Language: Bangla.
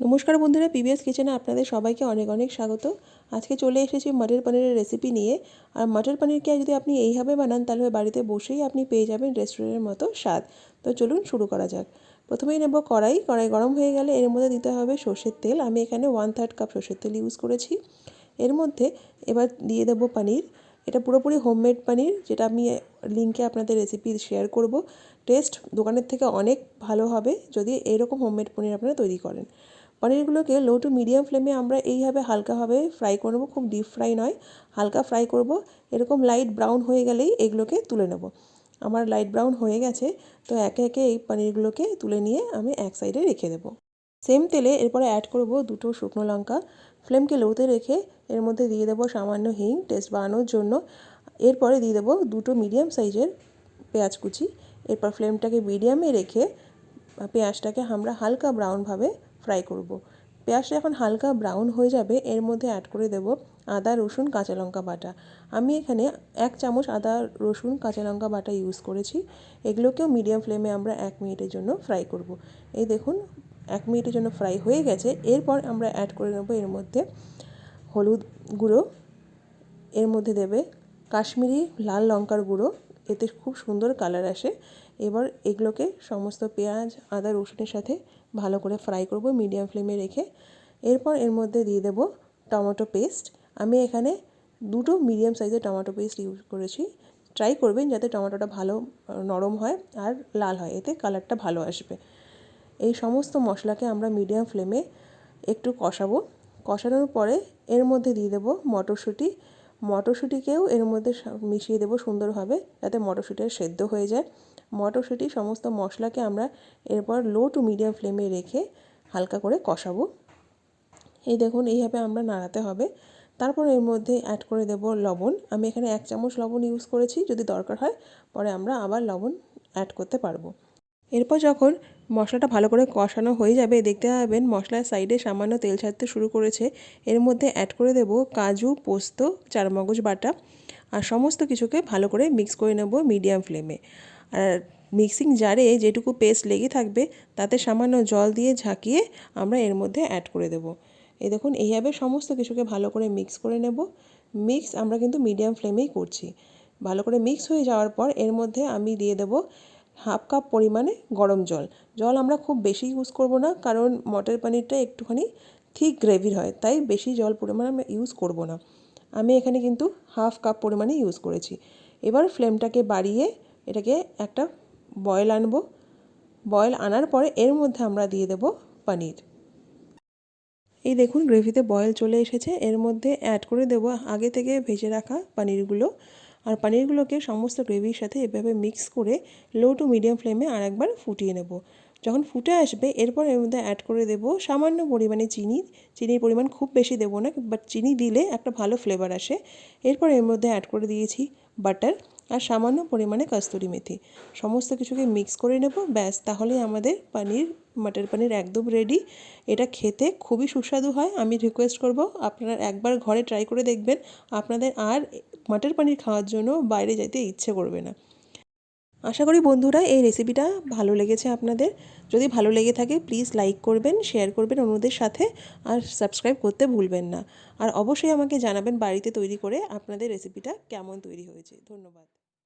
নমস্কার বন্ধুরা পিবিএস কিচেনে আপনাদের সবাইকে অনেক অনেক স্বাগত। আজকে চলে এসেছি মটর পনিরের রেসিপি নিয়ে। আর মটর পনিরকে যদি আপনি এইভাবে বানান, তাহলে বাড়িতে বসেই আপনি পেয়ে যাবেন রেস্টুরেন্টের মতো স্বাদ। তো চলুন শুরু করা যাক। প্রথমেই নেব কড়াই। কড়াই গরম হয়ে গেলে এর মধ্যে দিতে হবে সর্ষের তেল। আমি এখানে ওয়ান থার্ড কাপ সর্ষের তেল ইউজ করেছি। এর মধ্যে এবার দিয়ে দেবো পনির। এটা পুরোপুরি হোমমেড পনির, যেটা আমি লিঙ্কে আপনাদের রেসিপি শেয়ার করব। টেস্ট দোকানের থেকে অনেক ভালো হবে যদি এরকম হোমমেড পনির আপনারা তৈরি করেন। পনিরগুলোকে লো টু মিডিয়াম ফ্লেমে আমরা এইভাবে হালকাভাবে ফ্রাই করব, খুব ডিপ ফ্রাই নয়, হালকা ফ্রাই করব। এরকম লাইট ব্রাউন হয়ে গেলেই এগুলোকে তুলে নেব। আমার লাইট ব্রাউন হয়ে গেছে, তো একে একে এই পনিরগুলোকে তুলে নিয়ে আমি এক সাইডে রেখে দেব। সেম তেলে এরপরে অ্যাড করব দুটো শুকনো লঙ্কা। ফ্লেমকে লোতে রেখে এর মধ্যে দিয়ে দেবো সামান্য হিং টেস্ট বানানোর জন্য। এরপরে দিয়ে দেবো দুটো মিডিয়াম সাইজের পেঁয়াজ কুচি। এরপর ফ্লেমটাকে মিডিয়ামে রেখে পেঁয়াজটাকে আমরা হালকা ব্রাউনভাবে ফ্রাই করব। পেঁয়াজটা যখন হালকা ব্রাউন হয়ে যাবে, এর মধ্যে অ্যাড করে দেব আদা, রসুন, কাঁচা লঙ্কা বাটা। আমি এখানে এক চামচ আদা, রসুন, কাঁচা লঙ্কা বাটা ইউজ করেছি। এগুলোকেও মিডিয়াম ফ্লেমে আমরা এক মিনিটের জন্য ফ্রাই করব। এই দেখুন, এক মিনিটের জন্য ফ্রাই হয়ে গেছে। এরপর আমরা অ্যাড করে নেব এর মধ্যে হলুদ গুঁড়ো। এর মধ্যে দেবে কাশ্মীরি লাল লঙ্কার গুঁড়ো। এতে খুব সুন্দর কালার আসে। এবার এগুলোকে সমস্ত পেঁয়াজ, আদা, রসুনের সাথে ভালো করে ফ্রাই করব মিডিয়াম ফ্লেমে রেখে। এরপর এর মধ্যে দিয়ে দেব টমেটো পেস্ট আমি এখানে দুটো মিডিয়াম সাইজের টমেটো পেস্ট ইউজ করেছি। ট্রাই করবেন যাতে টমেটোটা ভালো, নরম হয় আর লাল হয়, এতে কালারটা ভালো আসবে। এই সমস্ত মশলাকে আমরা মিডিয়াম ফ্লেমে একটু কষাবো। কষানোর পরে এর মধ্যে দিয়ে দেবো মটরশুঁটি মটরশুঁটিকেও এর মধ্যে মিশিয়ে দেবো সুন্দরভাবে যাতে মটরশুঁটিটা সেদ্ধ হয়ে যায়। মটরশুঁটি সমস্ত মশলাকে আমরা এরপর লো টু মিডিয়াম ফ্লেমে রেখে হালকা করে কষাবো। এই দেখুন, এইভাবে আমরা নাড়াতে হবে। তারপর এর মধ্যে অ্যাড করে দেব লবণ। আমি এখানে এক চামচ লবণ ইউজ করেছি, যদি দরকার হয়, পরে আমরা আবার লবণ অ্যাড করতে পারব। এরপর যখন মশলাটা ভালো করে কষানো হয়ে যাবে। দেখতে পাবেন মশলার সাইডে সামান্য তেল ছাড়তে শুরু করেছে। এর মধ্যে অ্যাড করে দেব কাজু, পোস্ত, চারমগজ বাটা আর সমস্ত কিছুকে ভালো করে মিক্স করে নেব মিডিয়াম ফ্লেমে আর মিক্সিং জারে যেটুকু পেস্ট লেগে থাকবে, তাতে সামান্য জল দিয়ে ঝাঁকিয়ে আমরা এর মধ্যে অ্যাড করে দেব। এই দেখুন, এইভাবে সমস্ত কিছুকে ভালো করে মিক্স করে নেব। মিক্স আমরা কিন্তু মিডিয়াম ফ্লেমেই করছি। ভালো করে মিক্স হয়ে যাওয়ার পর এর মধ্যে আমি দিয়ে দেব হাফ কাপ পরিমাণে গরম জল। জল আমরা খুব বেশি ইউজ করব না, কারণ মটর পনিরটা একটুখানি ঠিক গ্রেভির হয়, তাই বেশি জল পরিমাণে আমরা ইউজ করব না। আমি এখানে কিন্তু হাফ কাপ পরিমাণে ইউজ করেছি। এবার ফ্লেমটাকে বাড়িয়ে এটাকে একটা বয়েল আনব। বয়েল আনার পরে এর মধ্যে আমরা দিয়ে দেব পনির। এই দেখুন গ্রেভিতে বয়েল চলে এসেছে। এর মধ্যে অ্যাড করে দেব আগে থেকে ভেজে রাখা পনিরগুলো। আর পনিরগুলোকে সমস্ত গ্রেভির সাথে এভাবে মিক্স করে লো টু মিডিয়াম ফ্লেমে আর একবার ফুটিয়ে নেব। যখন ফুটে আসবে, এরপর এর মধ্যে অ্যাড করে দেব সামান্য পরিমাণে চিনি। চিনির পরিমাণ খুব বেশি দেবো না বাট চিনি দিলে একটা ভালো ফ্লেভার আসে। এরপর এর মধ্যে অ্যাড করে দিয়েছি বাটার আর সামান্য পরিমাণে কস্তুরি মেথি। সমস্ত কিছুকে মিক্স করে নেব, ব্যাস তাহলেই আমাদের পানির, মাটার পানির একদম রেডি এটা খেতে খুবই সুস্বাদু হয়, আমি রিকোয়েস্ট করব, আপনারা একবার ঘরে ট্রাই করে দেখবেন। আপনাদের আর মাটার পানির খাওয়ার জন্য বাইরে যেতে ইচ্ছে করবে না। আশা করি বন্ধুরা এই রেসিপিটা ভালো লেগেছে আপনাদের। যদি ভালো লেগে থাকে প্লিজ লাইক করবেন শেয়ার করবেন অন্যদের সাথে আর সাবস্ক্রাইব করতে ভুলবেন না। আর অবশ্যই আমাকে জানাবেন বাড়িতে তৈরি করে আপনাদের রেসিপিটা কেমন তৈরি হয়েছে। ধন্যবাদ।